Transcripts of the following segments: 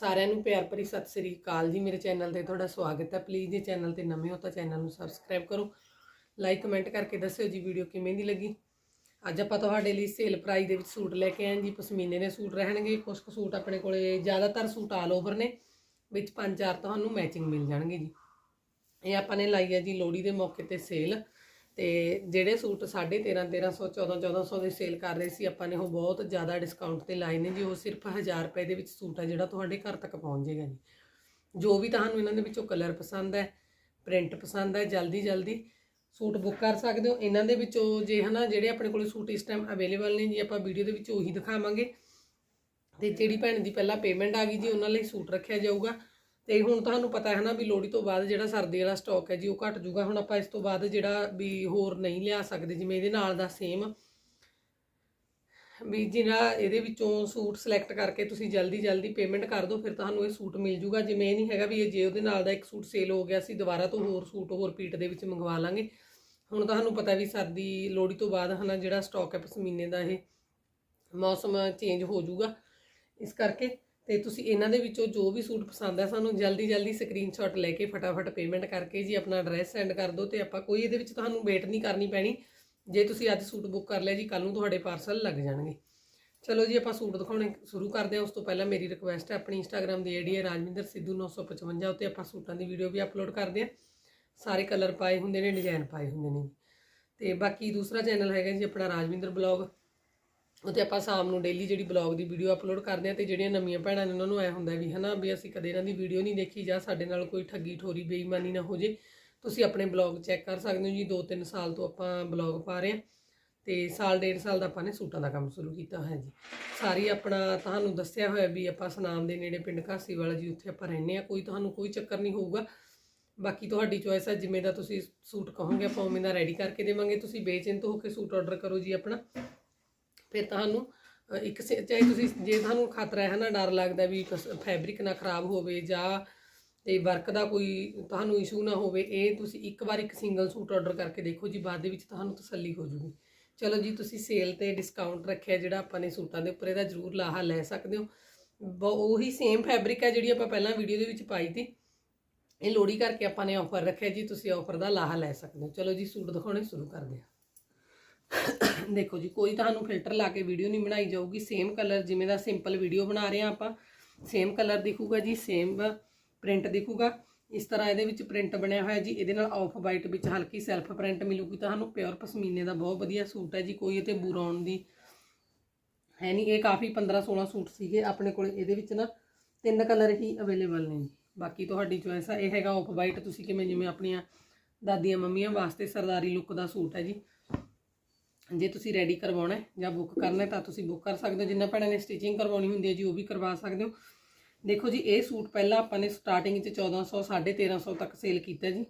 ਸਾਰਿਆਂ ਨੂੰ ਪਿਆਰ ਭਰੀ ਸਤਿ ਸ੍ਰੀ ਅਕਾਲ ਜੀ। ਮੇਰੇ ਚੈਨਲ ਤੇ ਤੁਹਾਡਾ ਸਵਾਗਤ ਹੈ। ਪਲੀਜ਼ ਜੇ ਚੈਨਲ ਤੇ ਨਵੇਂ ਹੋ ਤਾਂ ਚੈਨਲ ਨੂੰ ਸਬਸਕ੍ਰਾਈਬ ਕਰੋ। ਲਾਈਕ, ਕਮੈਂਟ ਕਰਕੇ ਦੱਸਿਓ ਜੀ ਵੀਡੀਓ ਕਿਵੇਂ ਦੀ ਲੱਗੀ। ਅੱਜ ਆਪਾਂ ਤੁਹਾਡੇ ਲਈ ਸੇਲ ਪ੍ਰਾਈਸ ਦੇ ਵਿੱਚ ਸੂਟ ਲੈ ਕੇ ਆਏ ਜੀ। ਪਸ਼ਮੀਨੇ ਦੇ ਸੂਟ ਰਹਿਣਗੇ। ਕੁਝ ਕੁ ਸੂਟ ਆਪਣੇ ਕੋਲੇ ਜ਼ਿਆਦਾਤਰ ਸੂਟ ਆਲ ਓਵਰ ਨੇ। ਵਿੱਚ ਪੰਜ ਚਾਰ ਤੁਹਾਨੂੰ ਮੈਚਿੰਗ ਮਿਲ ਜਾਣਗੇ ਜੀ। ਇਹ ਆਪਾਂ ਨੇ ਲਾਈ ਹੈ ਜੀ ਲੋਹੜੀ ਦੇ ਮੌਕੇ ਤੇ ਸੇਲ ਤੇ ਜਿਹੜੇ ਸੂਟ 13.5 1300 14 1400 ਦੇ ਸੇਲ ਕਰ ਰਹੇ ਸੀ, ਆਪਾਂ ਨੇ ਉਹ ਬਹੁਤ ਜ਼ਿਆਦਾ ਡਿਸਕਾਊਂਟ ਤੇ ਲਾਏ ਨੇ ਜੀ, ਉਹ ਸਿਰਫ 1000 ਰੁਪਏ ਦੇ ਵਿੱਚ ਸੂਟ ਆ ਜਿਹੜਾ ਤੁਹਾਡੇ ਘਰ ਤੱਕ ਪਹੁੰਚ ਜਾਏਗਾ ਜੀ। ਜੋ ਵੀ ਤੁਹਾਨੂੰ ਇਹਨਾਂ ਦੇ ਵਿੱਚੋਂ ਕਲਰ ਪਸੰਦ ਹੈ ਪ੍ਰਿੰਟ ਪਸੰਦ ਹੈ, ਜਲਦੀ ਜਲਦੀ ਸੂਟ ਬੁੱਕ ਕਰ ਸਕਦੇ ਹੋ। ਇਹਨਾਂ ਦੇ ਵਿੱਚੋਂ ਜੇ ਹਨਾ, ਜਿਹੜੇ ਆਪਣੇ ਕੋਲੇ ਸੂਟ ਇਸ ਟਾਈਮ ਅਵੇਲੇਬਲ ਨੇ ਜੀ, ਆਪਾਂ ਵੀਡੀਓ ਦੇ ਵਿੱਚ ਉਹੀ ਦਿਖਾਵਾਂਗੇ। ਤੇ ਜਿਹੜੀ ਭੈਣ ਦੀ ਪਹਿਲਾਂ ਪੇਮੈਂਟ ਆ ਗਈ ਜੀ, ਉਹਨਾਂ ਲਈ ਸੂਟ ਰੱਖਿਆ ਜਾਊਗਾ। ਤੇ ਹੁਣ ਤੁਹਾਨੂੰ ਪਤਾ ਹੈ ਨਾ ਵੀ ਲੋਹੜੀ ਤੋਂ ਬਾਅਦ ਜਿਹੜਾ ਸਰਦੀ ਵਾਲਾ ਸਟਾਕ ਹੈ ਜੀ, ਉਹ ਘਟ ਜੂਗਾ ਹੁਣ ਆਪਾਂ ਇਸ ਤੋਂ ਬਾਅਦ ਜਿਹੜਾ ਵੀ ਹੋਰ ਨਹੀਂ ਲਿਆ ਸਕਦੇ, ਜਿਵੇਂ ਇਹਦੇ ਨਾਲ ਦਾ ਸੇਮ ਵੀ ਜਿਹੜਾ ਇਹਦੇ ਵਿੱਚੋਂ ਸੂਟ ਸਿਲੈਕਟ ਕਰਕੇ ਤੁਸੀਂ ਜਲਦੀ ਜਲਦੀ ਪੇਮੈਂਟ ਕਰ ਦਿਓ, ਫਿਰ ਤੁਹਾਨੂੰ ਇਹ ਸੂਟ ਮਿਲ ਜੂਗਾ ਜਿਵੇਂ ਇਹ ਨਹੀਂ ਹੈਗਾ ਵੀ ਇਹ ਜੇ ਉਹਦੇ ਨਾਲ ਦਾ ਇੱਕ ਸੂਟ ਸੇਲ ਹੋ ਗਿਆ ਸੀ ਦੁਬਾਰਾ ਤੋਂ ਹੋਰ ਸੂਟ ਹੋਰ ਪੀਟ ਦੇ ਵਿੱਚ ਮੰਗਵਾ ਲਾਂਗੇ। ਹੁਣ ਤੁਹਾਨੂੰ ਪਤਾ ਵੀ ਸਰਦੀ, ਲੋਹੜੀ ਤੋਂ ਬਾਅਦ ਹਨਾ ਜਿਹੜਾ ਸਟਾਕ ਹੈ ਪਸ਼ਮੀਨੇ ਦਾ ਇਹ ਮੌਸਮ ਚੇਂਜ ਹੋ ਜਾਊਗਾ। ਇਸ ਕਰਕੇ ਤੇ ਤੁਸੀਂ ਇਹਨਾਂ ਦੇ ਵਿੱਚੋਂ ਜੋ ਵੀ ਸੂਟ ਪਸੰਦ ਹੈ ਸਾਨੂੰ ਜਲਦੀ ਜਲਦੀ ਸਕਰੀਨਸ਼ਾਟ ਲੈ ਕੇ ਫਟਾਫਟ ਪੇਮੈਂਟ ਕਰਕੇ ਜੀ ਆਪਣਾ ਐਡਰੈਸ ਸੈਂਡ ਕਰ ਦਿਓ ਤੇ ਆਪਾਂ ਕੋਈ ਇਹਦੇ ਵਿੱਚ ਤੁਹਾਨੂੰ ਵੇਟ ਨਹੀਂ ਕਰਨੀ ਪੈਣੀ। ਜੇ ਤੁਸੀਂ ਅੱਜ ਸੂਟ ਬੁੱਕ ਕਰ ਲਿਆ ਜੀ ਕੱਲ ਨੂੰ ਤੁਹਾਡੇ ਪਾਰਸਲ ਲੱਗ ਜਾਣਗੇ। ਚਲੋ ਜੀ, ਆਪਾਂ ਸੂਟ ਦਿਖਾਉਣੇ ਸ਼ੁਰੂ ਕਰਦੇ ਹਾਂ। ਉਸ ਤੋਂ ਪਹਿਲਾਂ ਮੇਰੀ ਰਿਕੁਐਸਟ ਹੈ ਆਪਣੀ ਇੰਸਟਾਗ੍ਰam ਦੀ ਆਈਡੀ ਹੈ ਰਾਜਵਿੰਦਰ ਸਿੱਧੂ 955 ਉੱਤੇ ਆਪਾਂ ਸੂਟਾਂ ਦੀ ਵੀਡੀਓ ਵੀ ਅਪਲੋਡ ਕਰਦੇ ਹਾਂ। ਸਾਰੇ ਕਲਰ ਪਾਏ ਹੁੰਦੇ ਨੇ ਡਿਜ਼ਾਈਨ ਪਾਏ ਹੁੰਦੇ ਨੇ ਤੇ ਬਾਕੀ ਦੂਸਰਾ ਚੈਨਲ ਹੈਗਾ ਜੀ ਆਪਣਾ ਰਾਜਵਿੰਦਰ ਬਲੌਗ ਉਤੇ ਆਪਾਂ ਸ਼ਾਮ ਨੂੰ ਡੇਲੀ ਜਿਹੜੀ ਬਲੌਗ ਦੀ ਵੀਡੀਓ ਅਪਲੋਡ ਕਰਦੇ ਆ ਤੇ ਜਿਹੜੀਆਂ ਨਵੀਆਂ ਭੈਣਾਂ ਨੇ ਉਹਨਾਂ ਨੂੰ ਐ ਹੁੰਦਾ ਵੀ ਹਨਾ ਵੀ ਅਸੀਂ ਕਦੇ ਇਹਨਾਂ ਦੀ ਵੀਡੀਓ ਨਹੀਂ ਦੇਖੀ ਜਾਂ ਸਾਡੇ ਨਾਲ ਕੋਈ ਠੱਗੀ ਠੋਰੀ ਬੇਈਮਾਨੀ ਨਾ ਹੋ ਜੇ। ਤੁਸੀਂ ਆਪਣੇ ਬਲੌਗ ਚੈੱਕ ਕਰ ਸਕਦੇ ਹੋ ਜੀ 2-3 ਸਾਲ ਤੋਂ ਆਪਾਂ ਬਲੌਗ ਪਾ ਰਹੇ ਆ ਤੇ ਸਾਲ, ਡੇਢ ਸਾਲ ਦਾ ਆਪਾਂ ਨੇ ਸੂਟਾਂ ਦਾ ਕੰਮ ਸ਼ੁਰੂ ਕੀਤਾ ਹੋਇਆ ਜੀ। ਸਾਰੀ ਆਪਣਾ ਤੁਹਾਨੂੰ ਦੱਸਿਆ ਹੋਇਆ ਵੀ ਆਪਾਂ ਸਨਾਮ ਦੇ ਨੇੜੇ ਪਿੰਡ ਘਾਸੀ ਵਾਲਾ ਜੀ, ਉੱਥੇ ਆਪਾਂ ਰਹਿੰਦੇ ਆ ਕੋਈ ਤੁਹਾਨੂੰ ਕੋਈ ਚੱਕਰ ਨਹੀਂ ਹੋਊਗਾ। ਬਾਕੀ ਤੁਹਾਡੀ ਚੋਇਸ ਹੈ ਜਿਵੇਂ ਦਾ ਤੁਸੀਂ ਸੂਟ ਕਹੋਗੇ ਆਪਾਂ ਉਵੇਂ ਦਾ ਰੈਡੀ ਕਰਕੇ ਦੇਵਾਂਗੇ। ਤੁਸੀਂ ਬੇਚਿੰਤ ਹੋ ਕੇ ਸੂਟ ਆਰਡਰ ਕਰੋ ਜੀ ਆਪਣਾ। ਫਿਰ ਤੁਹਾਨੂੰ ਇੱਕ ਸੇ- ਚਾਹੇ ਤੁਸੀਂ, ਜੇ ਤੁਹਾਨੂੰ ਖਤਰਾ ਹੈ ਨਾ ਡਰ ਲੱਗਦਾ ਵੀ ਫੈਬਰਿਕ ਨਾ ਖਰਾਬ ਹੋਵੇ ਜਾਂ ਤੇ ਵਰਕ ਦਾ ਕੋਈ ਤੁਹਾਨੂੰ ਇਸ਼ੂ ਨਾ ਹੋਵੇ, ਇਹ ਤੁਸੀਂ ਇੱਕ ਵਾਰ ਇੱਕ ਸਿੰਗਲ ਸੂਟ ਆਰਡਰ ਕਰਕੇ ਦੇਖੋ ਜੀ, ਬਾਅਦ ਦੇ ਵਿੱਚ ਤੁਹਾਨੂੰ ਤਸੱਲੀ ਹੋ ਜੂਗੀ। ਚਲੋ ਜੀ, ਤੁਸੀਂ ਸੇਲ ਤੇ ਡਿਸਕਾਊਂਟ ਰੱਖਿਆ ਜਿਹੜਾ ਆਪਾਂ ਨੇ ਸੂਟਾਂ ਦੇ ਉੱਪਰ, ਇਹਦਾ ਜ਼ਰੂਰ ਲਾਹਾ ਲੈ ਸਕਦੇ ਹੋ। ਬ- ਉਹੀ ਸੇਮ ਫੈਬਰਿਕ ਹੈ ਜਿਹੜੀ ਆਪਾਂ ਪਹਿਲਾਂ ਵੀਡੀਓ ਦੇ ਵਿੱਚ ਪਾਈ ਤੀ ਇਹ ਲੋੜੀ ਕਰਕੇ ਆਪਾਂ ਨੇ ਆਫਰ ਰੱਖਿਆ ਜੀ, ਤੁਸੀਂ ਆਫਰ ਦਾ ਲਾਹਾ ਲੈ ਸਕਦੇ ਹੋ। ਚਲੋ ਜੀ, ਸੂਟ ਦਿਖਾਉਣੇ ਸ਼ੁਰੂ ਕਰਦੇ ਹਾਂ। ਦੇਖੋ ਜੀ, ਕੋਈ ਤੁਹਾਨੂੰ ਫਿਲਟਰ ਲਾ ਕੇ ਵੀਡੀਓ ਨਹੀਂ ਬਣਾਈ ਜਾਊਗੀ। ਸੇਮ ਕਲਰ ਜਿਵੇਂ ਦਾ ਸਿੰਪਲ ਵੀਡੀਓ ਬਣਾ ਰਹੇ ਆ ਆਪਾਂ, ਸੇਮ ਕਲਰ ਦਿਖੂਗਾ ਜੀ, ਸੇਮ ਪ੍ਰਿੰਟ ਦਿਖੂਗਾ। ਇਸ ਤਰ੍ਹਾਂ ਇਹਦੇ ਵਿੱਚ ਪ੍ਰਿੰਟ ਬਣਿਆ ਹੋਇਆ ਜੀ, ਇਹਦੇ ਨਾਲ ਆਫ ਵਾਈਟ ਵਿੱਚ ਹਲਕੀ ਸੈਲਫ ਪ੍ਰਿੰਟ ਮਿਲੂਗੀ। ਤੁਹਾਨੂੰ ਪਿਓਰ ਪਸ਼ਮੀਨੇ ਦਾ ਬਹੁਤ ਵਧੀਆ ਸੂਟ ਹੈ ਜੀ, ਕੋਈ ਇਹ ਤੇ ਬੂਰਾ ਦੀ ਹੈ ਨਹੀਂ। ਇਹ ਕਾਫੀ 15 16 ਸੂਟ ਸੀਗੇ, ਆਪਣੇ ਕੋਲ ਇਹਦੇ ਵਿੱਚ ਨਾ ਤਿੰਨ ਕਲਰ ਹੀ ਅਵੇਲੇਬਲ ਨੇ। ਜੀ ਬਾਕੀ ਤੁਹਾਡੀ ਚੋਇਸ ਆ, ਇਹ ਹੈਗਾ ਆਫ ਵਾਈਟ। ਤੁਸੀਂ ਕਿਵੇਂ ਜਿਵੇਂ ਆਪਣੀਆਂ ਦਾਦੀਆਂ ਮੰਮੀਆਂ ਵਾਸਤੇ ਸਰਦਾਰੀ ਲੁੱਕ ਦਾ ਸੂਟ ਹੈ ਜੀ ਜੇ ਤੁਸੀਂ ਰੈਡੀ ਕਰਵਾਉਣਾ ਹੈ ਜਾਂ ਬੁੱਕ ਕਰਨਾ ਹੈ ਤਾਂ ਤੁਸੀਂ ਬੁੱਕ ਕਰ ਸਕਦੇ ਹੋ। ਜਿੰਨਾ ਭੈਣਾਂ ਨੇ ਸਟਿਚਿੰਗ ਕਰਵਾਉਣੀ ਹੁੰਦੀ ਹੈ ਜੀ, ਉਹ ਵੀ ਕਰਵਾ ਸਕਦੇ ਹੋ। ਦੇਖੋ ਜੀ, ਇਹ ਸੂਟ ਪਹਿਲਾਂ ਆਪਾਂ ਨੇ ਸਟਾਰਟਿੰਗ 'ਚ 1400 1350 ਤੱਕ ਸੇਲ ਕੀਤਾ ਜੀ।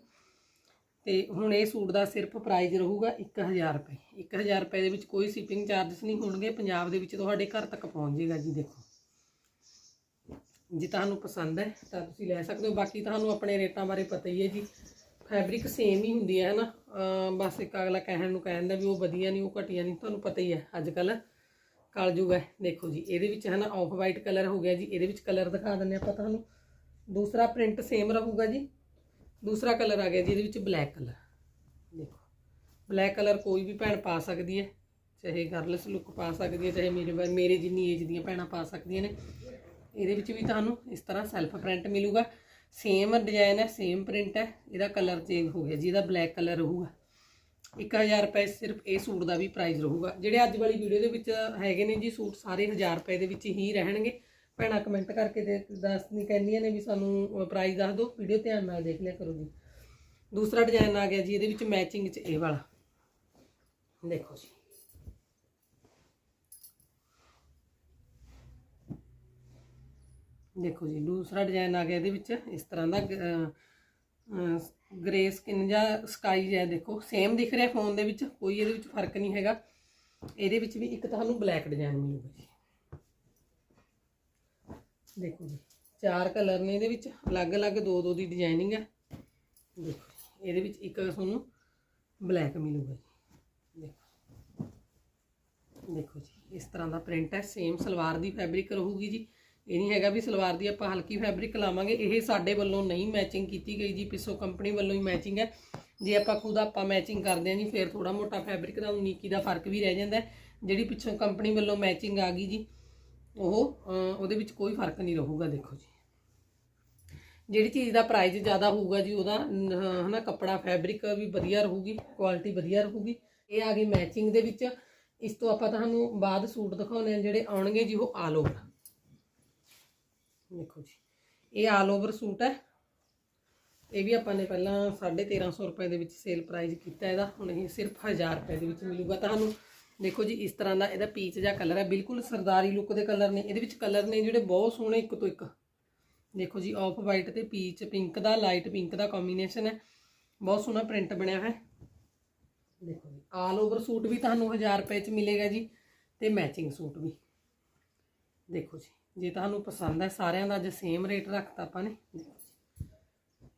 ਤੇ ਹੁਣ ਇਹ ਸੂਟ ਦਾ ਸਿਰਫ ਪ੍ਰਾਈਸ ਰਹੂਗਾ 1000 ਰੁਪਏ। 1000 ਰੁਪਏ ਦੇ ਵਿੱਚ ਕੋਈ ਸ਼ਿਪਿੰਗ ਚਾਰजेस ਨਹੀਂ ਹੋਣਗੇ। ਪੰਜਾਬ ਦੇ ਵਿੱਚ ਤੁਹਾਡੇ ਘਰ ਤੱਕ ਪਹੁੰਚ ਜਾਏਗਾ ਜੀ, ਦੇਖੋ। ਜੇ ਤੁਹਾਨੂੰ ਪਸੰਦ ਹੈ ਤਾਂ ਤੁਸੀਂ ਲੈ ਸਕਦੇ ਹੋ। ਬਾਕੀ ਤੁਹਾਨੂੰ ਆਪਣੇ ਰੇਟਾਂ ਬਾਰੇ ਪਤਾ ਹੀ ਹੈ ਜੀ। ਫੈਬਰਿਕ ਸੇਮ ਹੀ ਹੁੰਦੀ ਹੈ ਹਨਾ ਅਮ ਬਸ ਇੱਕ ਅਗਲਾ ਕਹਿਣ ਨੂੰ ਕਹਿੰਦਾ ਵੀ ਉਹ ਵਧੀਆ ਨਹੀਂ, ਉਹ ਘਟੀਆ ਨਹੀਂ, ਤੁਹਾਨੂੰ ਪਤਾ ਹੀ ਹੈ ਅੱਜ ਕੱਲ ਕਲਯੁਗ ਹੈ, ਦੇਖੋ ਜੀ, ਇਹਦੇ ਵਿੱਚ, ਹੈ ਨਾ ਆਫ ਵਾਈਟ ਕਲਰ ਹੋ ਗਿਆ ਜੀ, ਇਹਦੇ ਵਿੱਚ ਕਲਰ ਦਿਖਾ ਦਿੰਦੇ ਆਪਾਂ ਤੁਹਾਨੂੰ। ਦੂਸਰਾ ਪ੍ਰਿੰਟ ਸੇਮ ਰਹੂਗਾ ਜੀ, ਦੂਸਰਾ ਕਲਰ ਆ ਗਿਆ ਜੀ, ਇਹਦੇ ਵਿੱਚ ਬਲੈਕ ਕਲਰ ਦੇਖੋ ਬਲੈਕ ਕਲਰ ਕੋਈ ਵੀ ਭੈਣ ਪਾ ਸਕਦੀ ਹੈ, ਚਾਹੇ ਗਰਲਸ ਲੁੱਕ ਪਾ ਸਕਦੀ ਹੈ, ਚਾਹੇ ਮੇਰੇ ਵਰ- ਮੇਰੇ ਜਿੰਨੀ ਏਜ ਦੀਆਂ ਭੈਣਾਂ ਪਾ ਸਕਦੀਆਂ ਨੇ। ਇਹਦੇ ਵਿੱਚ ਵੀ ਤੁਹਾਨੂੰ ਇਸ ਤਰ੍ਹਾਂ ਸੈਲਫ ਪ੍ਰਿੰਟ ਮਿਲੂਗਾ। ਸੇਮ ਡਿਜ਼ਾਈਨ ਹੈ ਸੇਮ ਪ੍ਰਿੰਟ ਹੈ। ਇਹਦਾ ਕਲਰ ਚੇਂਜ ਹੋ ਗਿਆ ਜੀ, ਇਹਦਾ ਬਲੈਕ ਕਲਰ ਰਹੂਗਾ। 1000 ਰੁਪਏ ਸਿਰਫ ਇਹ ਸੂਟ ਦਾ ਵੀ ਪ੍ਰਾਈਸ ਰਹੂਗਾ। ਜਿਹੜੇ ਅੱਜ ਵਾਲੀ ਵੀਡੀਓ ਦੇ ਵਿੱਚ ਹੈਗੇ ਨੇ ਜੀ ਸੂਟ, ਸਾਰੇ 1000 ਰੁਪਏ ਦੇ ਵਿੱਚ ਹੀ ਰਹਿਣਗੇ। ਭੈਣਾਂ ਕਮੈਂਟ ਕਰਕੇ ਦੇ ਦੱਸਣੀ ਕਹਿੰਦੀਆਂ ਨੇ ਵੀ ਸਾਨੂੰ ਪ੍ਰਾਈਸ ਦੱਸ ਦਿਓ। ਵੀਡੀਓ ਧਿਆਨ ਨਾਲ ਦੇਖ ਲਿਆ ਕਰੋ ਜੀ। ਦੂਸਰਾ ਡਿਜ਼ਾਈਨ ਆ ਗਿਆ ਜੀ, ਇਹਦੇ ਵਿੱਚ ਮੈਚਿੰਗ 'ਚ ਇਹ ਵਾਲਾ। ਦੇਖੋ ਜੀ। ਦੇਖੋ ਜੀ, ਦੂਸਰਾ ਡਿਜ਼ਾਈਨ ਆ ਗਿਆ ਇਹਦੇ ਵਿੱਚ, ਇਸ ਤਰ੍ਹਾਂ ਦਾ ਗ੍ਰੇ ਸਕਿਨ ਜਾਂ ਸਕਾਈ ਜਾਂ ਦੇਖੋ ਸੇਮ ਦਿਖ ਰਿਹਾ ਫੋਨ ਦੇ ਵਿੱਚ, ਕੋਈ ਇਹਦੇ ਵਿੱਚ ਫ਼ਰਕ ਨਹੀਂ ਹੈਗਾ। ਇਹਦੇ ਵਿੱਚ ਵੀ ਇੱਕ ਤੁਹਾਨੂੰ ਬਲੈਕ ਡਿਜ਼ਾਈਨ ਮਿਲੂਗਾ ਜੀ। ਦੇਖੋ ਜੀ, ਚਾਰ ਕਲਰ ਨੇ ਇਹਦੇ ਵਿੱਚ, ਅਲੱਗ-ਅਲੱਗ ਦੋ ਦੋ ਦੀ ਡਿਜ਼ਾਈਨਿੰਗ ਹੈ। ਦੇਖੋ ਇਹਦੇ ਵਿੱਚ ਇੱਕ ਤੁਹਾਨੂੰ ਬਲੈਕ ਮਿਲੂਗਾ ਜੀ। ਦੇਖੋ ਦੇਖੋ ਜੀ, ਇਸ ਤਰ੍ਹਾਂ ਦਾ ਪ੍ਰਿੰਟ ਹੈ ਸੇਮ ਸਲਵਾਰ ਦੀ ਫੈਬਰਿਕ ਰਹੂਗੀ ਜੀ। ਇਹ ਨਹੀਂ ਹੈਗਾ ਵੀ ਸਲਵਾਰ ਦੀ ਆਪਾਂ ਹਲਕੀ ਫੈਬਰਿਕ ਲਾਵਾਂਗੇ, ਇਹ ਸਾਡੇ ਵੱਲੋਂ ਨਹੀਂ ਮੈਚਿੰਗ ਕੀਤੀ ਗਈ ਜੀ, ਪਿੱਛੋਂ ਕੰਪਨੀ ਵੱਲੋਂ ਹੀ ਮੈਚਿੰਗ ਹੈ। ਜੇ ਆਪਾਂ ਖੁਦ ਆਪਾਂ ਮੈਚਿੰਗ ਕਰਦੇ ਹਾਂ ਜੀ, ਫਿਰ ਥੋੜਾ ਮੋਟਾ ਫੈਬਰਿਕ ਦਾ 19 ਇੱਕੀ ਦਾ ਫ਼ਰਕ ਵੀ ਰਹਿ ਜਾਂਦਾ ਜਿਹੜੀ ਪਿੱਛੋਂ ਕੰਪਨੀ ਵੱਲੋਂ ਮੈਚਿੰਗ ਆ ਗਈ ਜੀ, ਉਹ ਉਹਦੇ ਵਿੱਚ ਕੋਈ ਫ਼ਰਕ ਨਹੀਂ ਰਹੂਗਾ, ਦੇਖੋ ਜੀ। ਜਿਹੜੀ ਚੀਜ਼ ਦਾ ਪ੍ਰਾਈਸ ਜ਼ਿਆਦਾ ਹੋਊਗਾ ਜੀ, ਉਹਦਾ ਨ- ਹਨਾ, ਕੱਪੜਾ ਫੈਬਰਿਕ ਵੀ ਵਧੀਆ ਰਹੂਗੀ ਕੁਆਲਿਟੀ ਵਧੀਆ ਰਹੂਗੀ। ਇਹ ਆ ਗਈ ਮੈਚਿੰਗ ਦੇ ਵਿੱਚ। ਇਸ ਤੋਂ ਆਪਾਂ ਤੁਹਾਨੂੰ ਬਾਅਦ ਸੂਟ ਦਿਖਾਉਣੇ ਆ ਜਿਹੜੇ ਆਉਣਗੇ ਜੀ, ਉਹ ਆਲ ਓਵਰ ਦੇਖੋ ਜੀ। ਇਹ ਆਲ ਓਵਰ ਸੂਟ ਹੈ। ਇਹ ਵੀ ਆਪਾਂ ਨੇ ਪਹਿਲਾਂ 1350 ਰੁਪਏ ਦੇ ਵਿੱਚ ਸੇਲ ਪ੍ਰਾਈਜ਼ ਕੀਤਾ ਇਹਦਾ। ਹੁਣ ਇਹ ਸਿਰਫ 1000 ਰੁਪਏ ਦੇ ਵਿੱਚ ਮਿਲੂਗਾ ਤੁਹਾਨੂੰ। ਦੇਖੋ ਜੀ, ਇਸ ਤਰ੍ਹਾਂ ਦਾ ਇਹਦਾ ਪੀਚ ਜਿਹਾ ਕਲਰ ਹੈ। ਬਿਲਕੁਲ ਸਰਦਾਰੀ ਲੁੱਕ ਦੇ ਕਲਰ ਨੇ। ਇਹਦੇ ਵਿੱਚ ਕਲਰ ਨੇ ਜਿਹੜੇ ਬਹੁਤ ਸੋਹਣੇ ਇੱਕ ਤੋਂ ਇੱਕ। ਦੇਖੋ ਜੀ ਆਫ ਵਾਈਟ ਤੇ ਪੀਚ ਪਿੰਕ ਦਾ ਲਾਈਟ ਪਿੰਕ ਦਾ ਕੰਬੀਨੇਸ਼ਨ ਹੈ। ਬਹੁਤ ਸੋਹਣਾ ਪ੍ਰਿੰਟ ਬਣਿਆ ਹੈ। ਦੇਖੋ ਜੀ ਆਲ ਓਵਰ ਸੂਟ ਵੀ ਤੁਹਾਨੂੰ 1000 ਰੁਪਏ ਚ ਮਿਲੇਗਾ ਜੀ। ਤੇ ਮੈਚਿੰਗ ਸੂਟ ਵੀ। ਦੇਖੋ ਜੀ। ਜੇ ਤੁਹਾਨੂੰ ਪਸੰਦ ਹੈ ਸਾਰਿਆਂ ਦਾ ਅੱਜ ਸੇਮ ਰੇਟ ਰੱਖਤਾ ਆਪਾਂ ਨੇ।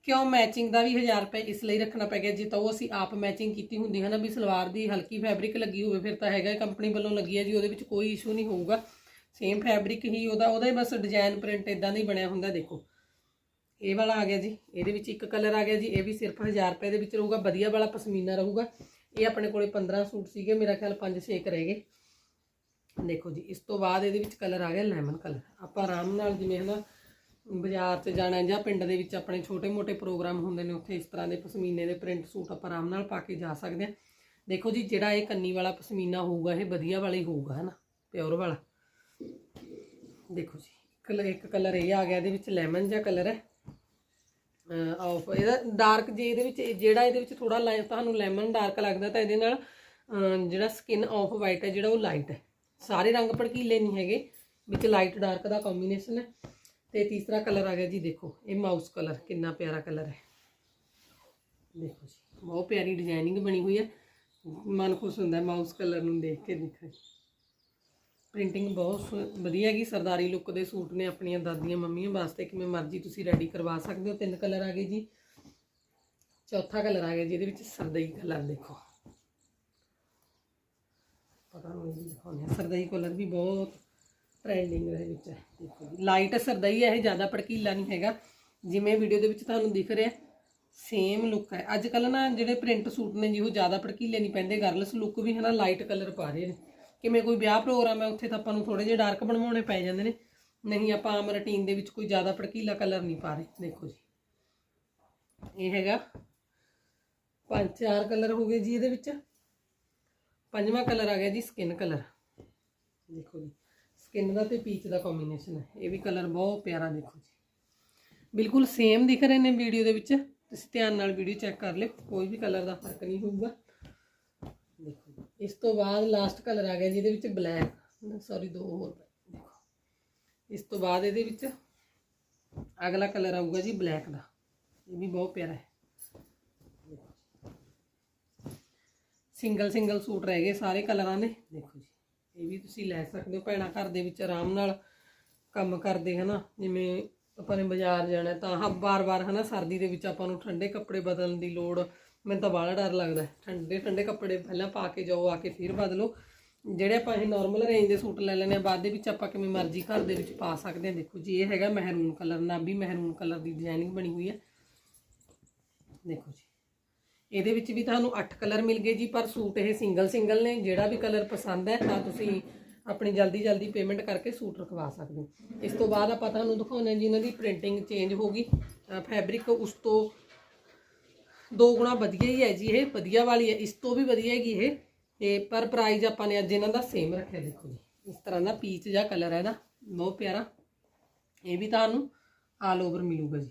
ਕਿਉਂ ਮੈਚਿੰਗ ਦਾ ਵੀ 1000 ਰੁਪਏ ਇਸ ਲਈ ਰੱਖਣਾ ਪੈ ਗਿਆ, ਜੇ ਤਾਂ ਉਹ ਅਸੀਂ ਆਪ ਮੈਚਿੰਗ ਕੀਤੀ ਹੁੰਦੀ ਹੈ ਨਾ ਵੀ ਸਲਵਾਰ ਦੀ ਹਲਕੀ ਫੈਬਰਿਕ ਲੱਗੀ ਹੋਵੇ, ਫਿਰ ਤਾਂ ਹੈਗਾ ਕੰਪਨੀ ਵੱਲੋਂ ਲੱਗੀ ਹੈ ਜੀ, ਉਹਦੇ ਵਿੱਚ ਕੋਈ ਇਸ਼ੂ ਨਹੀਂ ਹੋਊਗਾ। ਸੇਮ ਫੈਬਰਿਕ ਹੀ ਉਹਦਾ ਉਹਦਾ ਹੀ ਬਸ ਡਿਜ਼ਾਈਨ ਪ੍ਰਿੰਟ ਇਦਾਂ ਦਾ ਹੀ ਬਣਿਆ ਹੁੰਦਾ, ਦੇਖੋ। ਇਹ ਵਾਲਾ ਆ ਗਿਆ ਜੀ, ਇਹਦੇ ਵਿੱਚ ਇੱਕ ਕਲਰ ਆ ਗਿਆ ਜੀ, ਇਹ ਵੀ ਸਿਰਫ 1000 ਰੁਪਏ ਦੇ ਵਿੱਚ ਰਹੂਗਾ, ਵਧੀਆ ਵਾਲਾ ਪਸ਼ਮੀਨਾ ਰਹੂਗਾ। ਇਹ ਆਪਣੇ ਕੋਲੇ 15 ਸੂਟ ਸੀਗੇ, ਮੇਰਾ ਖਿਆਲ 5-6 ਰਹਿ ਗਏ। ਦੇਖੋ ਜੀ, ਇਸ ਤੋਂ ਬਾਅਦ ਇਹਦੇ ਵਿੱਚ ਕਲਰ ਆ ਗਿਆ ਲੈਮਨ ਕਲਰ ਆਪਾਂ ਆਰਾਮ ਨਾਲ ਜਿਵੇਂ ਹਨਾ, ਬਾਜ਼ਾਰ 'ਚ ਜਾਣਾ ਜਾਂ ਪਿੰਡ ਦੇ ਵਿੱਚ ਆਪਣੇ ਛੋਟੇ-ਮੋਟੇ ਪ੍ਰੋਗਰਾਮ ਹੁੰਦੇ ਨੇ, ਉੱਥੇ ਇਸ ਤਰ੍ਹਾਂ ਦੇ ਪਸ਼ਮੀਨੇ ਦੇ ਪ੍ਰਿੰਟ ਸੂਟ ਆਪਾਂ ਆਰਾਮ ਨਾਲ ਪਾ ਕੇ ਜਾ ਸਕਦੇ ਹਾਂ। ਦੇਖੋ ਜੀ, ਜਿਹੜਾ ਇਹ ਕੰਨੀ ਵਾਲਾ ਪਸ਼ਮੀਨਾ ਹੋਊਗਾ, ਇਹ ਵਧੀਆ ਵਾਲਾ ਹੀ ਹੋਊਗਾ ਹਨਾ ਪਿਓਰ ਵਾਲਾ। ਦੇਖੋ ਜੀ ਕਲਰ ਇੱਕ ਕਲਰ ਇਹ ਆ ਗਿਆ, ਇਹਦੇ ਵਿੱਚ ਲੈਮਨ ਜਿਹਾ ਕਲਰ ਹੈ। ਆਫ ਇਹਦਾ ਡਾਰਕ ਜੇ ਇਹਦੇ ਵਿੱਚ, ਇਹ ਜਿਹੜਾ ਇਹਦੇ ਵਿੱਚ ਥੋੜਾ ਤੁਹਾਨੂੰ ਲੈਮਨ ਡਾਰਕ ਲੱਗਦਾ ਤਾਂ ਇਹਦੇ ਨਾਲ ਜਿਹੜਾ ਸਕਿਨ ਆਫ ਵਾਈਟ ਹੈ, ਜਿਹੜਾ ਉਹ ਲਾਈਟ ਹੈ। ਸਾਰੇ ਰੰਗ ਭੜਕੀਲੇ ਨਹੀਂ ਹੈਗੇ। ਵਿੱਚ ਲਾਈਟ ਡਾਰਕ ਦਾ ਕੰਬੀਨੇਸ਼ਨ ਹੈ। ਤੇ ਤੀਸਰਾ ਕਲਰ ਆ ਗਿਆ ਜੀ, ਦੇਖੋ, ਇਹ ਮਾਊਸ ਕਲਰ ਕਿੰਨਾ ਪਿਆਰਾ ਕਲਰ ਹੈ। ਦੇਖੋ ਜੀ, ਬਹੁਤ ਪਿਆਰੀ ਡਿਜ਼ਾਈਨਿੰਗ ਬਣੀ ਹੋਈ ਹੈ। ਮਨ ਖੁਸ਼ ਹੁੰਦਾ ਮਾਊਸ ਕਲਰ ਨੂੰ ਦੇਖ ਕੇ ਦੇਖੋ ਪ੍ਰਿੰਟਿੰਗ ਬਹੁਤ ਸੋ- ਵਧੀਆ ਹੈਗੀ। ਸਰਦਾਰੀ ਲੁੱਕ ਦੇ ਸੂਟ ਨੇ ਆਪਣੀਆਂ ਦਾਦੀਆਂ ਮੰਮੀਆਂ ਵਾਸਤੇ, ਕਿਵੇਂ ਮਰਜ਼ੀ ਤੁਸੀਂ ਰੈਡੀ ਕਰਵਾ ਸਕਦੇ ਹੋ। ਤਿੰਨ ਕਲਰ ਆ ਗਏ ਜੀ। ਚੌਥਾ ਕਲਰ ਆ ਗਿਆ ਜੀ, ਇਹਦੇ ਵਿੱਚ ਸਰਦਈ ਕਲਰ ਦੇਖੋ। ਤੁਹਾਨੂੰ ਇਹ ਜੀ ਦਿਖਾਉਂਦੇ ਹਾਂ। ਸਰਦਈ ਕਲਰ ਵੀ ਬਹੁਤ ਟ੍ਰੈਂਡਿੰਗ ਦੇ ਵਿੱਚ। ਹੈ ਦੇਖੋ ਜੀ ਲਾਈਟ ਸਰਦਈ ਹੈ, ਇਹ ਜ਼ਿਆਦਾ ਭੜਕੀਲਾ ਨਹੀਂ ਹੈਗਾ। ਜਿਵੇਂ ਵੀਡੀਓ ਦੇ ਵਿੱਚ ਤੁਹਾਨੂੰ ਦਿਖ ਰਿਹਾ ਸੇਮ ਲੁੱਕ ਹੈ। ਅੱਜ ਕੱਲ ਨਾ ਜਿਹੜੇ ਪ੍ਰਿੰਟ ਸੂਟ ਨੇ ਜੀ, ਉਹ ਜ਼ਿਆਦਾ ਭੜਕੀਲੇ ਨਹੀਂ ਪੈਂਦੇ। ਗਰਲਸ ਲੁੱਕ ਵੀ ਹੈ ਨਾ ਲਾਈਟ ਕਲਰ ਪਾ ਰਹੇ ਨੇ। ਕਿਵੇਂ ਕੋਈ ਵਿਆਹ ਪ੍ਰੋਗਰਾਮ ਹੈ, ਉੱਥੇ ਤਾਂ ਆਪਾਂ ਨੂੰ ਥੋੜੇ ਜਿਹੇ ਡਾਰਕ ਬਣਵਾਉਣੇ ਪੈ ਜਾਂਦੇ ਨੇ। ਨਹੀਂ, ਆਪਾਂ ਆਮ ਰੁਟੀਨ ਦੇ ਵਿੱਚ ਕੋਈ ਜ਼ਿਆਦਾ ਭੜਕੀਲਾ ਕਲਰ ਨਹੀਂ ਪਾ ਰਹੇ। ਦੇਖੋ ਜੀ। ਇਹ ਹੈਗਾ ਪੰਜ ਚਾਰ ਕਲਰ ਹੋ ਗਏ ਜੀ ਇਹਦੇ ਵਿੱਚ। ਪੰਜਵਾਂ ਕਲਰ ਆ ਗਿਆ ਜੀ ਸਕਿਨ ਕਲਰ। ਦੇਖੋ ਜੀ ਸਕਿਨ ਦਾ ਤੇ ਪੀਚ ਦਾ ਕੰਬੀਨੇਸ਼ਨ ਹੈ। ਇਹ ਵੀ ਕਲਰ ਬਹੁਤ ਪਿਆਰਾ ਦੇਖੋ ਜੀ। ਬਿਲਕੁਲ ਸੇਮ ਦਿਖ ਰਹੇ ਨੇ ਵੀਡੀਓ ਦੇ ਵਿੱਚ। ਤੁਸੀਂ ਧਿਆਨ ਨਾਲ ਵੀਡੀਓ ਚੈੱਕ ਕਰ ਲਿਓ, ਕੋਈ ਵੀ ਕਲਰ ਦਾ ਫ਼ਰਕ ਨਹੀਂ ਹੋਊਗਾ। ਦੇਖੋ ਜੀ। ਇਸ ਤੋਂ ਬਾਅਦ ਲਾਸਟ ਕਲਰ ਆ ਗਿਆ ਜਿਹਦੇ ਵਿੱਚ ਬਲੈਕ ਸੌਰੀ ਦੋ ਹੋਰ ਦੇਖੋ, ਇਸ ਤੋਂ ਬਾਅਦ ਇਹਦੇ ਵਿੱਚ ਅਗਲਾ ਕਲਰ ਆਊਗਾ ਜੀ ਬਲੈਕ ਦਾ। ਇਹ ਵੀ ਬਹੁਤ ਪਿਆਰਾ ਹੈ। ਸਿੰਗਲ ਸਿੰਗਲ ਸੂਟ ਰਹਿ ਗਏ ਸਾਰੇ ਕਲਰਾਂ ਦੇ। ਦੇਖੋ ਜੀ, ਇਹ ਵੀ ਤੁਸੀਂ ਲੈ ਸਕਦੇ ਹੋ ਭੈਣਾਂ ਘਰ ਦੇ ਵਿੱਚ ਆਰਾਮ ਨਾਲ ਕੰਮ ਕਰਦੇ, ਹਨਾ? ਜਿਵੇਂ ਆਪਾਂ ਨੇ ਬਾਜ਼ਾਰ ਜਾਣਾ ਤਾਂ ਹਾਂ ਬਾਰ-ਬਾਰ ਹਨਾ, ਸਰਦੀ ਦੇ ਵਿੱਚ ਆਪਾਂ ਨੂੰ ਠੰਡੇ ਕੱਪੜੇ ਬਦਲਣ ਦੀ ਲੋੜ, ਮੈਨੂੰ ਤਾਂ ਬਾਹਲਾ ਡਰ ਲੱਗਦਾ। ਠੰਡੇ ਠੰਡੇ ਕੱਪੜੇ ਪਹਿਲਾਂ ਪਾ ਕੇ ਜਾਓ, ਆ ਕੇ ਫਿਰ ਬਦਲੋ। ਜਿਹੜੇ ਆਪਾਂ ਇਹ ਨਾਰਮਲ ਰੇਂਜ ਦੇ ਸੂਟ ਲੈ ਲੈਣੇ ਆ ਬਾਅਦ ਦੇ ਵਿੱਚ ਆਪਾਂ ਕਿਵੇਂ ਮਰਜ਼ੀ ਘਰ ਦੇ ਵਿੱਚ ਪਾ ਸਕਦੇ ਹਾਂ। ਦੇਖੋ ਜੀ, ਇਹ ਹੈਗਾ ਮਹਿਰੂਨ ਕਲਰ ਨਾਲ ਵੀ ਮਹਿਰੂਨ ਕਲਰ ਦੀ ਡਿਜ਼ਾਈਨਿੰਗ ਬਣੀ ਹੋਈ ਹੈ। ਦੇਖੋ ਜੀ। ਇਹਦੇ ਵਿੱਚ ਵੀ ਤੁਹਾਨੂੰ 8 ਕਲਰ ਮਿਲ ਗਏ ਜੀ, ਪਰ ਸੂਟ ਇਹ ਸਿੰਗਲ ਸਿੰਗਲ ਨੇ, ਜਿਹੜਾ ਵੀ ਕਲਰ ਪਸੰਦ ਹੈ ਤਾਂ ਤੁਸੀਂ ਆਪਣੀ ਜਲਦੀ ਜਲਦੀ ਪੇਮੈਂਟ ਕਰਕੇ ਸੂਟ ਰਖਵਾ ਸਕਦੇ ਹੋ। ਇਸ ਤੋਂ ਬਾਅਦ ਆਪਾਂ ਤੁਹਾਨੂੰ ਦਿਖਾਉਂਦੇ ਹਾਂ ਜੀ, ਇਹਨਾਂ ਦੀ ਪ੍ਰਿੰਟਿੰਗ ਚੇਂਜ ਹੋ ਗਈ। ਫੈਬਰਿਕ ਉਸ ਤੋਂ ਦੋ ਗੁਣਾ ਵਧੀਆ ਹੀ ਹੈ ਜੀ ਇਹ, ਵਧੀਆ ਵਾਲੀ ਹੈ, ਇਸ ਤੋਂ ਵੀ ਵਧੀਆ ਹੈਗੀ ਇਹ। ਤੇ ਪਰ ਪ੍ਰਾਈਸ ਆਪਾਂ ਨੇ ਅੱਜ ਇਹਨਾਂ ਦਾ ਸੇਮ ਰੱਖਿਆ, ਦੇਖੋ ਜੀ। ਇਸ ਤਰ੍ਹਾਂ ਦਾ ਪੀਚ ਜਿਹਾ ਕਲਰ ਹੈ ਇਹਦਾ, ਬਹੁਤ ਪਿਆਰਾ। ਇਹ ਵੀ ਤੁਹਾਨੂੰ ਆਲ ਓਵਰ ਮਿਲੂਗਾ ਜੀ।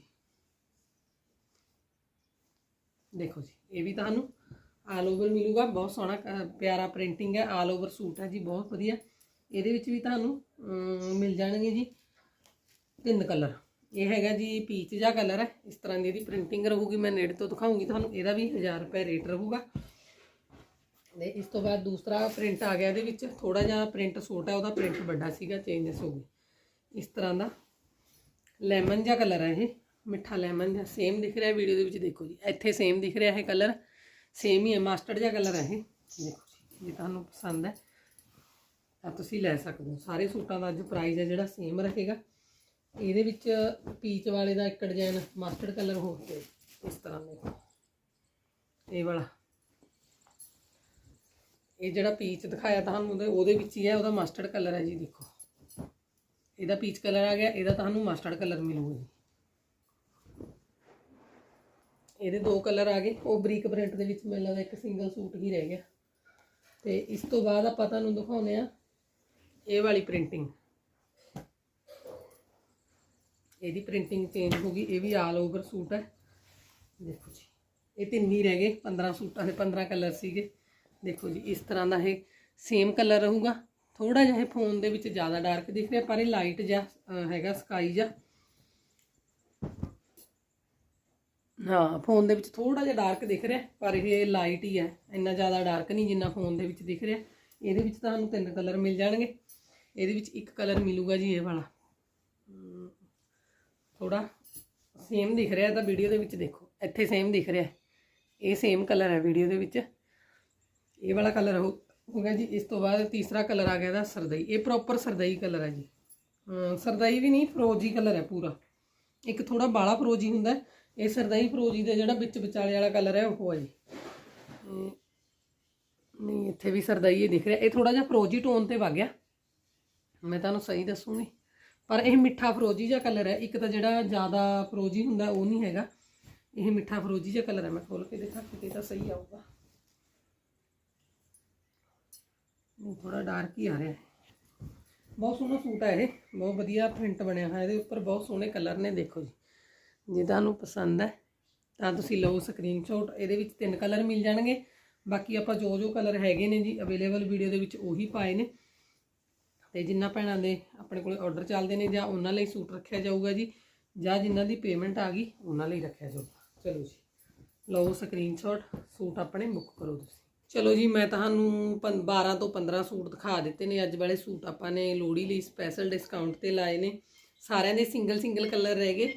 ਦੇਖੋ ਜੀ। ਇਹ ਵੀ ਤੁਹਾਨੂੰ ਆਲ ਓਵਰ ਮਿਲੂਗਾ। ਬਹੁਤ ਸੋਹਣਾ ਕ- ਪਿਆਰਾ ਪ੍ਰਿੰਟਿੰਗ ਹੈ। ਆਲ ਓਵਰ ਸੂਟ ਹੈ ਜੀ, ਬਹੁਤ ਵਧੀਆ। ਇਹਦੇ ਵਿੱਚ ਵੀ ਤੁਹਾਨੂੰ ਮਿਲ ਜਾਣਗੇ ਜੀ ਤਿੰਨ ਕਲਰ ਇਹ ਹੈਗਾ ਜੀ ਪੀਚ ਜਿਹਾ ਕਲਰ ਹੈ। ਇਸ ਤਰ੍ਹਾਂ ਦੀ ਇਹਦੀ ਪ੍ਰਿੰਟਿੰਗ ਰਹੂਗੀ। ਮੈਂ ਨੇੜੇ ਤੋਂ ਦਿਖਾਉਂਗੀ ਤੁਹਾਨੂੰ। ਇਹਦਾ ਵੀ 1000 ਰੁਪਏ ਰੇਟ ਰਹੂਗਾ। ਤੇ ਇਸ ਤੋਂ ਬਾਅਦ ਦੂਸਰਾ ਪ੍ਰਿੰਟ ਆ ਗਿਆ ਇਹਦੇ ਵਿੱਚ। ਥੋੜਾ ਜਿਹਾ ਪ੍ਰਿੰਟ ਛੋਟਾ ਉਹਦਾ ਪ੍ਰਿੰਟ ਵੱਡਾ ਸੀਗਾ ਚੇਂਜਸ ਹੋ ਗਏ। ਇਸ ਤਰ੍ਹਾਂ ਦਾ ਲੈਮਨ ਜਿਹਾ ਕਲਰ ਹੈ ਇਹ। ਮਿੱਠਾ ਲੈਮਨ ਜਿਹਾ ਸੇਮ ਦਿਖ ਰਿਹਾ ਵੀਡੀਓ ਦੇ ਵਿੱਚ, ਦੇਖੋ ਜੀ, ਇੱਥੇ ਸੇਮ ਦਿਖ ਰਿਹਾ ਇਹ ਕਲਰ ਸੇਮ ਹੀ ਹੈ ਮਾਸਟਰਡ ਜਿਹਾ ਕਲਰ ਹੈ ਇਹ। ਦੇਖੋ ਜੀ, ਜੇ ਤੁਹਾਨੂੰ ਪਸੰਦ ਹੈ, ਤਾਂ ਤੁਸੀਂ ਲੈ ਸਕਦੇ ਹੋ। ਸਾਰੇ ਸੂਟਾਂ ਦਾ ਅੱਜ ਪ੍ਰਾਈਸ ਹੈ ਜਿਹੜਾ ਸੇਮ ਰਹੇਗਾ। ਇਹਦੇ ਵਿੱਚ ਪੀਚ ਵਾਲੇ ਦਾ ਇੱਕ ਡਿਜ਼ਾਈਨ ਮਾਸਟਰਡ ਕਲਰ ਹੋ। ਕੇ ਇਸ ਤਰ੍ਹਾਂ ਦੇ ਇਹ ਵਾਲਾ। ਇਹ ਜਿਹੜਾ ਪੀਚ ਦਿਖਾਇਆ ਤੁਹਾਨੂੰ, ਉਹਦੇ ਵਿੱਚ ਹੀ ਹੈ, ਉਹਦਾ ਮਾਸਟਰਡ ਕਲਰ ਹੈ ਜੀ, ਦੇਖੋ। ਇਹਦਾ ਪੀਚ ਕਲਰ ਆ ਗਿਆ, ਇਹਦਾ ਤੁਹਾਨੂੰ ਮਾਸਟਰਡ ਕਲਰ ਮਿਲੂਗਾ ਜੀ। ਇਹਦੇ ਦੋ ਕਲਰ ਆ ਗਏ। ਉਹ ਬਰੀਕ ਪ੍ਰਿੰਟ ਦੇ ਵਿੱਚ ਮੈਨੂੰ ਲੱਗਦਾ ਇੱਕ ਸਿੰਗਲ ਸੂਟ ਹੀ ਰਹਿ ਗਿਆ। ਤੇ ਇਸ ਤੋਂ ਬਾਅਦ ਆਪਾਂ ਤੁਹਾਨੂੰ ਦਿਖਾਉਂਦੇ ਆ ਇਹ ਵਾਲੀ ਪ੍ਰਿੰਟਿੰਗ ਇਹਦੀ ਪ੍ਰਿੰਟਿੰਗ ਚੇਂਜ ਹੋ ਗਈ। ਇਹ ਵੀ ਆਲ ਓਵਰ ਸੂਟ ਹੈ। ਦੇਖੋ ਜੀ, ਇਹ ਤਿੰਨ ਹੀ ਰਹਿ ਗਏ। 15 ਸੂਟਾਂ ਦੇ 15 ਕਲਰ ਸੀਗੇ। ਦੇਖੋ ਜੀ, ਇਸ ਤਰ੍ਹਾਂ ਦਾ ਇਹ ਸੇਮ ਕਲਰ ਰਹੂਗਾ। ਥੋੜਾ ਜਿਹਾ ਇਹ ਫੋਨ ਦੇ ਵਿੱਚ ਜ਼ਿਆਦਾ ਡਾਰਕ ਦਿਖ ਰਿਹਾ, ਪਰ ਇਹ ਲਾਈਟ ਜਿਹਾ ਹੈਗਾ ਸਕਾਈ ਜਿਹਾ। ਹਾਂ ਫੋਨ ਦੇ ਵਿੱਚ ਥੋੜਾ ਜਿਹਾ ਡਾਰਕ ਦਿਖ ਰਿਹਾ, ਪਰ ਇਹ ਲਾਈਟ ਹੀ ਹੈ। ਇੰਨਾ ਜ਼ਿਆਦਾ ਡਾਰਕ ਨਹੀਂ ਜਿੰਨਾ ਫੋਨ ਦੇ ਵਿੱਚ ਦਿਖ ਰਿਹਾ। ਇਹਦੇ ਵਿੱਚ ਤੁਹਾਨੂੰ ਤਿੰਨ ਕਲਰ ਮਿਲ ਜਾਣਗੇ। ਇਹਦੇ ਵਿੱਚ ਇੱਕ ਕਲਰ ਮਿਲੂਗਾ ਜੀ ਇਹ ਵਾਲਾ। ਥੋੜਾ ਸੇਮ ਦਿਖ ਰਿਹਾ ਤਾਂ ਵੀਡੀਓ ਦੇ ਵਿੱਚ ਦੇਖੋ। ਇੱਥੇ ਸੇਮ ਦਿਖ ਰਿਹਾ। ਇਹ ਸੇਮ ਕਲਰ ਹੈ ਵੀਡੀਓ ਦੇ ਵਿੱਚ। ਇਹ ਵਾਲਾ ਕਲਰ ਹੋ ਹੋ ਗਿਆ ਜੀ। ਇਸ ਤੋਂ ਬਾਅਦ ਤੀਸਰਾ ਕਲਰ ਆ ਗਿਆ ਇਹਦਾ ਸਰਦਈ। ਇਹ ਪ੍ਰੋਪਰ ਸਰਦਈ ਕਲਰ ਹੈ ਜੀ। ਸਰਦਈ ਵੀ ਨਹੀਂ, ਫਰੋਜੀ ਕਲਰ ਹੈ ਪੂਰਾ। ਇੱਕ ਥੋੜਾ ਬਾਲਾ ਫਰੋਜੀ ਹੁੰਦਾ ਇਹ ਸਰਦਈ ਫਰੋਜੀ ਦਾ ਜਿਹੜਾ ਵਿੱਚ ਵਿਚਾਲੇ ਵਾਲਾ ਕਲਰ ਹੈ, ਉਹ ਹੈ ਜੀ ਨਹੀਂ, ਇੱਥੇ ਵੀ ਸਰਦਈ ਹੀ ਦਿਖ ਰਿਹਾ। ਇਹ ਥੋੜਾ ਜਿਹਾ ਫਰੋਜੀ ਟੋਨ ਤੇ ਵਗ ਗਿਆ। ਮੈਂ ਤੁਹਾਨੂੰ ਸਹੀ ਦੱਸੂਗੀ। ਪਰ ਇਹ ਮਿੱਠਾ ਫਰੋਜੀ ਜਿਹਾ ਕਲਰ ਹੈ। ਇੱਕ ਤਾਂ ਜਿਹੜਾ ਜ਼ਿਆਦਾ ਫਰੋਜੀ ਹੁੰਦਾ, ਉਹ ਨਹੀਂ ਹੈਗਾ। ਇਹ ਮਿੱਠਾ ਫਰੋਜੀ ਜਿਹਾ ਕਲਰ ਹੈ। ਮੈਂ ਖੋਲ ਕੇ ਦੇਖਾਂ ਕਿਤੇ ਤਾਂ ਸਹੀ ਆਊਗਾ। ਨਹੀਂ ਥੋੜਾ ਡਾਰਕ ਹੀ ਆ ਰਿਹਾ ਹੈ। ਬਹੁਤ ਸੋਹਣਾ ਸੂਟ ਹੈ ਇਹ। ਬਹੁਤ ਵਧੀਆ ਪ੍ਰਿੰਟ ਬਣਿਆ ਹੋਇਆ। ਇਹਦੇ ਉੱਪਰ ਬਹੁਤ ਸੋਹਣੇ ਕਲਰ ਨੇ, ਦੇਖੋ ਜੀ। ਜੇ ਤੁਹਾਨੂੰ ਪਸੰਦ ਹੈ, ਤਾਂ ਤੁਸੀਂ ਲਓ ਸਕਰੀਨਸ਼ਾਟ ਇਹਦੇ ਵਿੱਚ ਤਿੰਨ ਕਲਰ ਮਿਲ ਜਾਣਗੇ। ਬਾਕੀ ਆਪਾਂ ਜੋ ਜੋ ਕਲਰ ਹੈਗੇ ਨੇ ਜੀ ਅਵੇਲੇਬਲ ਵੀਡੀਓ ਦੇ ਵਿੱਚ ਉਹੀ ਪਾਏ ਨੇ। ਤੇ ਜਿੰਨਾ ਭੈਣਾਂ ਦੇ ਆਪਣੇ ਕੋਲ ਆਰਡਰ ਚੱਲਦੇ ਨੇ, ਜਾਂ ਉਹਨਾਂ ਲਈ ਸੂਟ ਰੱਖਿਆ ਜਾਊਗਾ ਜੀ, ਜਾਂ ਜਿਨ੍ਹਾਂ ਦੀ ਪੇਮੈਂਟ ਆ ਗਈ, ਉਹਨਾਂ ਲਈ ਰੱਖਿਆ ਜਾਊਗਾ। ਚਲੋ ਜੀ। ਲਓ ਸਕਰੀਨਸ਼ਾਟ ਸੂਟ ਆਪਣੇ ਬੁੱਕ ਕਰੋ ਤੁਸੀਂ। ਚਲੋ ਜੀ, ਮੈਂ ਤੁਹਾਨੂੰ ਪੰ- 12 ਤੋਂ 15 ਸੂਟ ਦਿਖਾ ਦਿੱਤੇ ਨੇ। ਅੱਜ ਵਾਲੇ ਸੂਟ ਆਪਾਂ ਨੇ ਲੋਹੜੀ ਲਈ ਸਪੈਸ਼ਲ ਡਿਸਕਾਊਂਟ ਤੇ ਲਾਏ ਨੇ। ਸਾਰਿਆਂ ਦੇ ਸਿੰਗਲ ਸਿੰਗਲ ਕਲਰ ਰਹਿ ਗਏ।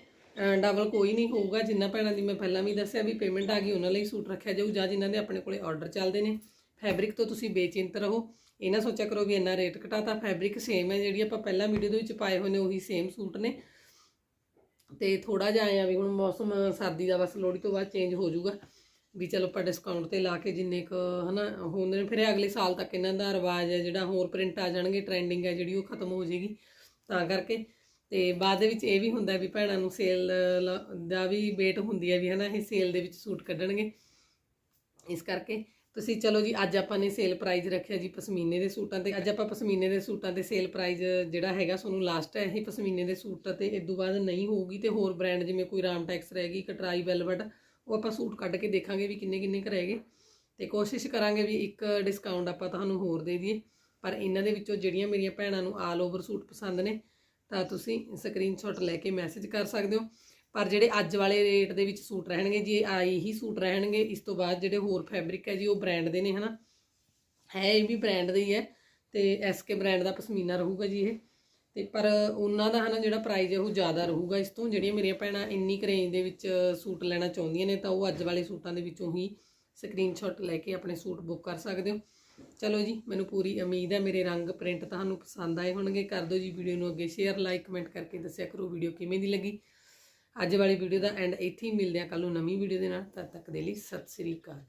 ਡਬਲ ਕੋਈ ਨਹੀਂ ਹੋਊਗਾ। ਜਿੰਨਾ ਭੈਣਾਂ ਦੀ ਮੈਂ ਪਹਿਲਾਂ ਵੀ ਦੱਸਿਆ ਵੀ ਪੇਮੈਂਟ ਆ ਗਈ, ਉਹਨਾਂ ਲਈ ਸੂਟ ਰੱਖਿਆ ਜਾਊ, ਜਾਂ ਜਿਨ੍ਹਾਂ ਦੇ ਆਪਣੇ ਕੋਲੇ ਆਰਡਰ ਚੱਲਦੇ ਨੇ। ਫੈਬਰਿਕ ਤੋਂ ਤੁਸੀਂ ਬੇਚਿੰਤ ਰਹੋ। ਇਹ ਨਾ ਸੋਚਿਆ ਕਰੋ ਵੀ ਇੰਨਾ ਰੇਟ ਘਟਾਤਾ। ਫੈਬਰਿਕ ਸੇਮ ਹੈ, ਜਿਹੜੀ ਆਪਾਂ ਪਹਿਲਾਂ ਵੀਡੀਓ ਦੇ ਵਿੱਚ ਪਾਏ ਹੋਏ ਨੇ, ਉਹੀ ਸੇਮ ਸੂਟ ਨੇ। ਤੇ ਥੋੜਾ ਜਿਹਾ ਆਇਆ ਵੀ ਹੁਣ ਮੌਸਮ, ਸਰਦੀ ਦਾ ਬਸ ਲੋਹੜੀ ਤੋਂ ਬਾਅਦ ਚੇਂਜ ਹੋ ਜਾਊਗਾ। ਵੀ ਚਲੋ ਆਪਾਂ ਡਿਸਕਾਊਂਟ ਤੇ ਲਾ ਕੇ ਜਿੰਨੇ ਕ, ਹਨਾ ਹੁੰਦੇ ਨੇ, ਫਿਰ ਅਗਲੇ ਸਾਲ ਤੱਕ ਇਹਨਾਂ ਦਾ ਰਿਵਾਜ ਹੈ, ਜਿਹੜਾ ਹੋਰ ਪ੍ਰਿੰਟ ਆ ਜਾਣਗੇ ਟ੍ਰੈਂਡਿੰਗ ਹੈ ਜਿਹੜੀ ਉਹ ਖਤਮ ਹੋ ਜਾਏਗੀ, ਤਾਂ ਕਰਕੇ। ਤੇ ਬਾਅਦ ਦੇ ਵਿੱਚ ਇਹ ਵੀ ਹੁੰਦਾ ਵੀ ਭੈਣਾਂ ਨੂੰ ਸੇਲ ਦਾ ਵੀ ਵੇਟ ਹੁੰਦੀ ਹੈ ਵੀ, ਹਨਾ, ਇਹ ਸੇਲ ਦੇ ਵਿੱਚ ਸੂਟ ਕੱਢਣਗੇ। ਇਸ ਕਰਕੇ ਤੁਸੀਂ ਚਲੋ ਜੀ, ਅੱਜ ਆਪਾਂ ਨੇ ਸੇਲ ਪ੍ਰਾਈਜ਼ ਰੱਖਿਆ ਜੀ ਪਸ਼ਮੀਨੇ ਦੇ ਸੂਟਾਂ ਤੇ। ਅੱਜ ਆਪਾਂ ਪਸ਼ਮੀਨੇ ਦੇ ਸੂਟਾਂ ਤੇ ਸੇਲ ਪ੍ਰਾਈਜ਼ ਜਿਹੜਾ ਹੈਗਾ, ਤੁਹਾਨੂੰ ਲਾਸਟ ਹੈ, ਇਹ ਪਸ਼ਮੀਨੇ ਦੇ ਸੂਟ ਤੇ ਇਸ ਤੋਂ ਬਾਅਦ ਨਹੀਂ ਹੋਊਗੀ ਤੇ ਹੋਰ ਬ੍ਰਾਂਡ ਜਿਵੇਂ ਕੋਈ ਰਾਮ ਟੈਕਸ ਰਹਿ ਗਈ ਕਟਰਾਈ ਵੈਲਵਟ ਉਹ ਆਪਾਂ ਸੂਟ ਕੱਢ ਕੇ ਦੇਖਾਂਗੇ ਵੀ ਕਿੰਨੇ ਕਿੰਨੇ ਕਰੇਗੇ ਤੇ ਕੋਸ਼ਿਸ਼ ਕਰਾਂਗੇ ਵੀ ਇੱਕ ਡਿਸਕਾਊਂਟ ਆਪਾਂ ਤੁਹਾਨੂੰ ਹੋਰ ਦੇ ਦਈਏ। ਪਰ ਇਹਨਾਂ ਦੇ ਵਿੱਚੋਂ ਜਿਹੜੀਆਂ ਮੇਰੀਆਂ ਭੈਣਾਂ ਨੂੰ ਆਲ ਓਵਰ ਸੂਟ ਪਸੰਦ ਨੇ, ਤਾਂ ਤੁਸੀਂ ਸਕਰੀਨਸ਼ਾਟ ਲੈ ਕੇ ਮੈਸੇਜ ਕਰ ਸਕਦੇ ਹੋ। ਪਰ ਜਿਹੜੇ ਅੱਜ ਵਾਲੇ ਰੇਟ ਦੇ ਵਿੱਚ ਸੂਟ ਰਹਿਣਗੇ, ਜੀ ਇਹ ਆਈ ਹੀ ਸੂਟ ਰਹਿਣਗੇ, ਇਸ ਤੋਂ ਬਾਅਦ ਜਿਹੜੇ ਹੋਰ ਫੈਬਰਿਕ ਹੈ ਜੀ, ਉਹ ਬ੍ਰਾਂਡ ਦੇ ਨੇ, ਹਨਾ? ਹੈ ਇਹ ਵੀ ਬ੍ਰਾਂਡ ਦੇ ਹੀ ਹੈ ਤੇ ਐਸਕੇ ਬ੍ਰਾਂਡ ਦਾ ਪਸ਼ਮੀਨਾ ਰਹੂਗਾ ਜੀ ਇਹ। ਤੇ ਪਰ ਉਹਨਾਂ ਦਾ ਹਨਾ ਜਿਹੜਾ ਪ੍ਰਾਈਸ ਹੈ ਉਹ ਜ਼ਿਆਦਾ ਰਹੂਗਾ। ਇਸ ਤੋਂ ਜਿਹੜੀਆਂ ਮੇਰੀਆਂ ਭੈਣਾਂ ਇੰਨੀ ਕੁ ਰੇਂਜ ਦੇ ਵਿੱਚ ਸੂਟ ਲੈਣਾ ਚਾਹੁੰਦੀਆਂ ਨੇ ਤਾਂ ਉਹ ਅੱਜ ਵਾਲੇ ਸੂਟਾਂ ਦੇ ਵਿੱਚੋਂ ਹੀ ਸਕਰੀਨਸ਼ਾਟ ਲੈ ਕੇ ਆਪਣੇ ਸੂਟ ਬੁੱਕ ਕਰ ਸਕਦੇ ਹੋ। ਚਲੋ ਜੀ, ਮੈਨੂੰ ਪੂਰੀ ਉਮੀਦ ਹੈ ਮੇਰੇ ਰੰਗ ਪ੍ਰਿੰਟ ਤੁਹਾਨੂੰ ਪਸੰਦ ਆਏ ਹੋਣਗੇ। ਕਰ ਦਿਓ ਜੀ ਵੀਡੀਓ ਨੂੰ ਅੱਗੇ ਸ਼ੇਅਰ ਲਾਈਕ ਕਮੈਂਟ ਕਰਕੇ ਦੱਸਿਆ ਕਰੋ ਵੀਡੀਓ ਕਿਵੇਂ ਦੀ ਲੱਗੀ। ਅੱਜ ਵਾਲੀ ਵੀਡੀਓ ਦਾ ਐਂਡ ਇੱਥੇ ਹੀ ਮਿਲਦੇ ਆ ਕੱਲ ਨੂੰ ਨਵੀਂ ਵੀਡੀਓ ਦੇ ਨਾਲ। ਤਦ ਤੱਕ ਦੇ ਲਈ ਸਤਿ ਸ੍ਰੀ ਅਕਾਲ।